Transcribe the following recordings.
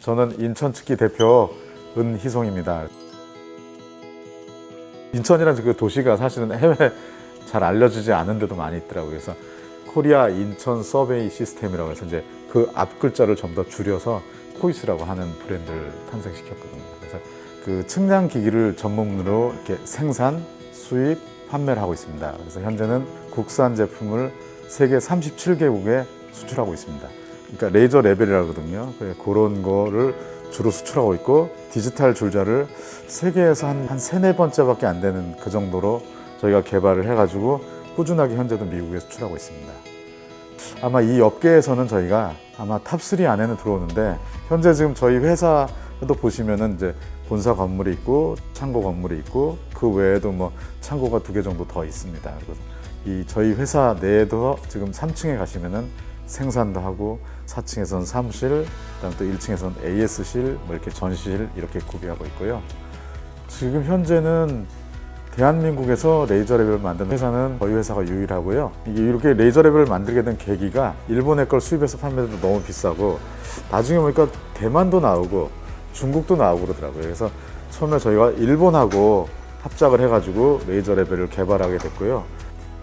저는 인천 특기 대표 은희송입니다. 인천이라는 그 도시가 사실은 해외 잘 알려지지 않은 데도 많이 있더라고요. 그래서 코리아 인천 서베이 시스템이라고 해서 이제 그 앞 글자를 전부 다 줄여서 코이스라고 하는 브랜드를 탄생시켰거든요. 그래서 그 측량 기기를 전문으로 이렇게 생산, 수입, 판매를 하고 있습니다. 그래서 현재는 국산 제품을 세계 37개국에 수출하고 있습니다. 그러니까 레이저 레벨이라 거든요. 그래, 그런 거를 주로 수출하고 있고 디지털 줄자를 세계에서 한, 한 세네 번째밖에 안 되는 그 정도로 저희가 개발을 해가지고 꾸준하게 현재도 미국에 수출하고 있습니다. 아마 이 업계에서는 저희가 아마 탑3 안에는 들어오는데 현재 지금 저희 회사도 보시면은 이제 본사 건물이 있고 창고 건물이 있고 그 외에도 뭐 창고가 두 개 정도 더 있습니다. 그래서 이 저희 회사 내에도 지금 3층에 가시면은 생산도 하고 4층에서는 사무실, 그다음 또 1층에서는 AS실, 뭐 이렇게 전실 이렇게 구비하고 있고요. 지금 현재는 대한민국에서 레이저 레벨을 만드는 회사는 저희 회사가 유일하고요. 이렇게 레이저 레벨을 만들게 된 계기가 일본의 걸 수입해서 판매해도 너무 비싸고 나중에 보니까 대만도 나오고 중국도 나오고 그러더라고요. 그래서 처음에 저희가 일본하고 합작을 해가지고 레이저 레벨을 개발하게 됐고요.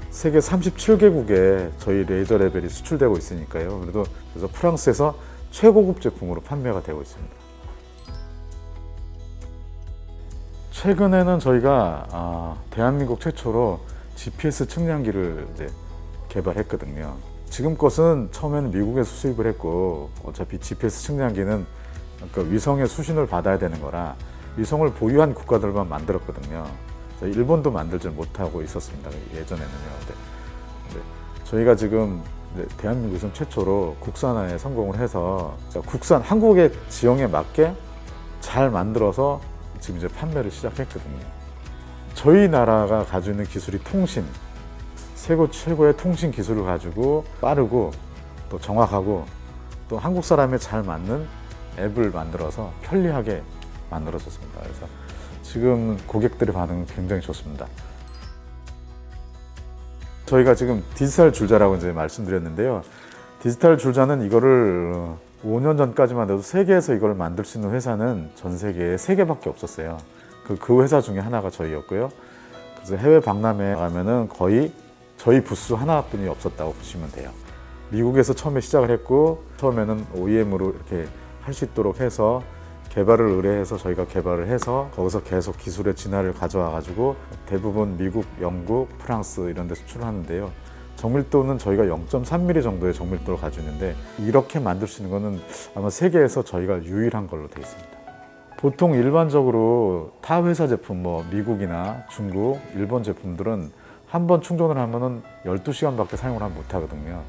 세계 37개국에 저희 레이저 레벨이 수출되고 있으니까요. 그래도 그래서 프랑스에서 최고급 제품으로 판매가 되고 있습니다. 최근에는 저희가 아, 대한민국 최초로 GPS 측량기를 이제 개발했거든요. 지금 것은 처음에는 미국에서 수입을 했고 어차피 GPS 측량기는 그러니까 위성의 수신을 받아야 되는 거라 위성을 보유한 국가들만 만들었거든요. 일본도 만들지 못하고 있었습니다. 예전에는요. 근데, 저희가 지금 대한민국에서 최초로 국산화에 성공을 해서 국산 한국의 지형에 맞게 잘 만들어서 지금 이제 판매를 시작했거든요. 저희 나라가 가지고 있는 기술이 통신, 세계 최고의 통신 기술을 가지고 빠르고 또 정확하고 또 한국 사람에 잘 맞는 앱을 만들어서 편리하게 만들어졌습니다. 그래서 지금 고객들의 반응은 굉장히 좋습니다. 저희가 지금 디지털 줄자라고 이제 말씀드렸는데요. 디지털 줄자는 이거를 어, 5년 전까지만 해도 세계에서 이걸 만들 수 있는 회사는 전 세계에 세 개밖에 없었어요. 그, 그 회사 중에 하나가 저희였고요. 그래서 해외 박람회 가면은 거의 저희 부스 하나뿐이 없었다고 보시면 돼요. 미국에서 처음에 시작을 했고 처음에는 OEM으로 이렇게 할 수 있도록 해서 개발을 의뢰해서 저희가 개발을 해서 거기서 계속 기술의 진화를 가져와 가지고 대부분 미국, 영국, 프랑스 이런 데 수출을 하는데요. 정밀도는 저희가 0.3mm 정도의 정밀도를 가지고 있는데 이렇게 만들 수 있는 거는 아마 세계에서 저희가 유일한 걸로 되어 있습니다. 보통 일반적으로 타 회사 제품 뭐 미국이나 중국, 일본 제품들은 한 번 충전을 하면은 12시간밖에 사용을 못 하거든요.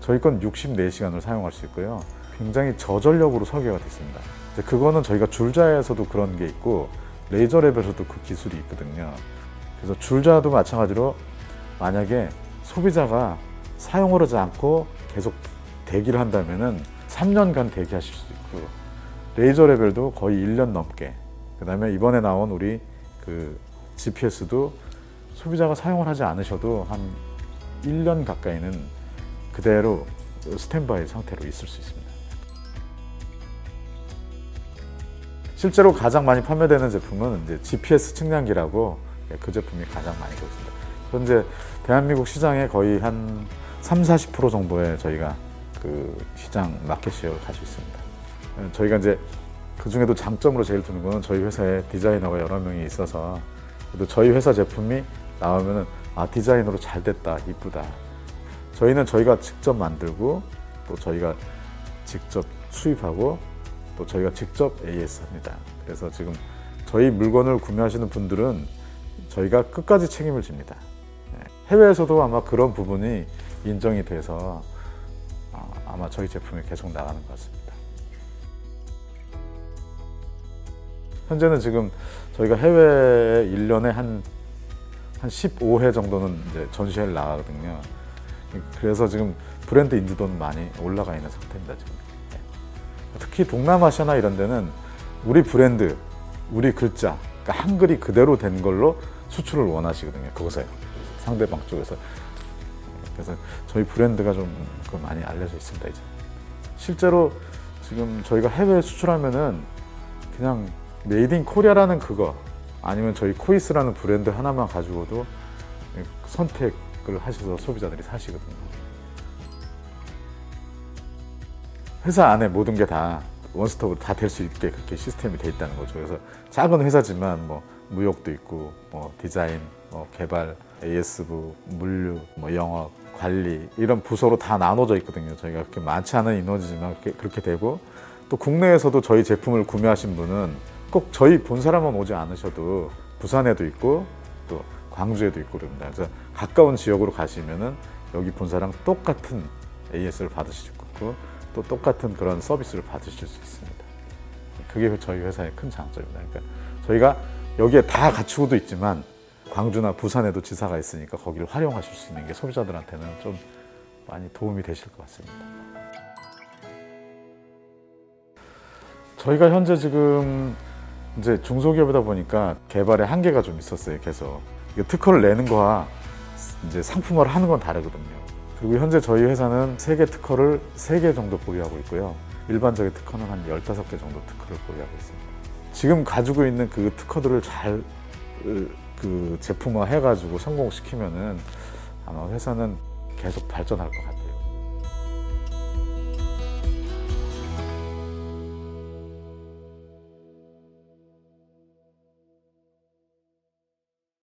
저희 건 64시간을 사용할 수 있고요. 굉장히 저전력으로 설계가 되어 있습니다. 이제 그거는 저희가 줄자에서도 그런 게 있고 레이저 랩에서도 그 기술이 있거든요. 그래서 줄자도 마찬가지로 만약에 소비자가 사용을 하지 않고 계속 대기를 한다면은 3년간 대기하실 수 있고 레이저 레벨도 거의 1년 넘게 그다음에 이번에 나온 우리 그 GPS도 소비자가 사용을 하지 않으셔도 한 1년 가까이는 그대로 스탠바이 상태로 있을 수 있습니다. 실제로 가장 많이 판매되는 제품은 이제 GPS 측량기라고 예, 그 제품이 가장 많이 있습니다. 현재 대한민국 시장에 거의 한 3, 40% 정도의 저희가 그 시장 마켓시어를 가지고 있습니다. 예, 저희가 이제 그 중에도 장점으로 제일 두는 거는 저희 회사에 디자이너가 여러 명이 있어서 저희 회사 제품이 나오면은 아 디자인으로 잘 됐다 이쁘다. 저희는 저희가 직접 만들고 또 저희가 직접 수입하고 또 저희가 직접 AS 합니다. 그래서 지금 저희 물건을 구매하시는 분들은 저희가 끝까지 책임을 집니다. 예, 해외에서도 아마 그런 부분이 인정이 돼서 아, 아마 저희 제품이 계속 나가는 것 같습니다. 현재는 지금 저희가 해외에 1년에 한, 한 15회 정도는 이제 전시회를 나가거든요. 그래서 지금 브랜드 인지도는 많이 올라가 있는 상태입니다, 지금. 네. 특히 동남아시아나 이런 데는 우리 브랜드, 우리 글자, 그러니까 한글이 그대로 된 걸로 수출을 원하시거든요. 그곳에 상대방 쪽에서. 그래서 저희 브랜드가 좀그 많이 알려져 있습니다, 이제. 실제로 지금 저희가 해외 수출하면은 그냥 메이드 인 코리아라는 그거 아니면 저희 코이스라는 브랜드 하나만 가지고도 선택 을 하셔서 소비자들이 사시거든요. 회사 안에 모든 게 다 원스톱으로 다 될 수 있게 그렇게 시스템이 돼 있다는 거죠. 그래서 작은 회사지만 뭐 무역도 있고 뭐 디자인, 뭐 개발, AS부, 물류, 뭐 영업, 관리 이런 부서로 다 나눠져 있거든요. 저희가 그렇게 많지 않은 인원이지만 그렇게, 그렇게 되고 또 국내에서도 저희 제품을 구매하신 분은 꼭 저희 본 사람만 오지 않으셔도 부산에도 있고 또 광주에도 있고 그럽니다. 그래서 가까운 지역으로 가시면은 여기 본사랑 똑같은 AS를 받으실 거고 또 똑같은 그런 서비스를 받으실 수 있습니다. 그게 저희 회사의 큰 장점입니다. 그러니까 저희가 여기에 다 갖추고도 있지만 광주나 부산에도 지사가 있으니까 거기를 활용하실 수 있는 게 소비자들한테는 좀 많이 도움이 되실 것 같습니다. 저희가 현재 지금 이제 중소기업이다 보니까 개발에 한계가 좀 있었어요. 계속 특허를 내는 거와 이제 상품화를 하는 건 다르거든요. 그리고 현재 저희 회사는 세개 특허를 세개 정도 보유하고 있고요. 일반적인 특허는 한 15개 정도 특허를 보유하고 있습니다. 지금 가지고 있는 그 특허들을 잘 그 제품화 해가지고 성공시키면은 아마 회사는 계속 발전할 것 같아요.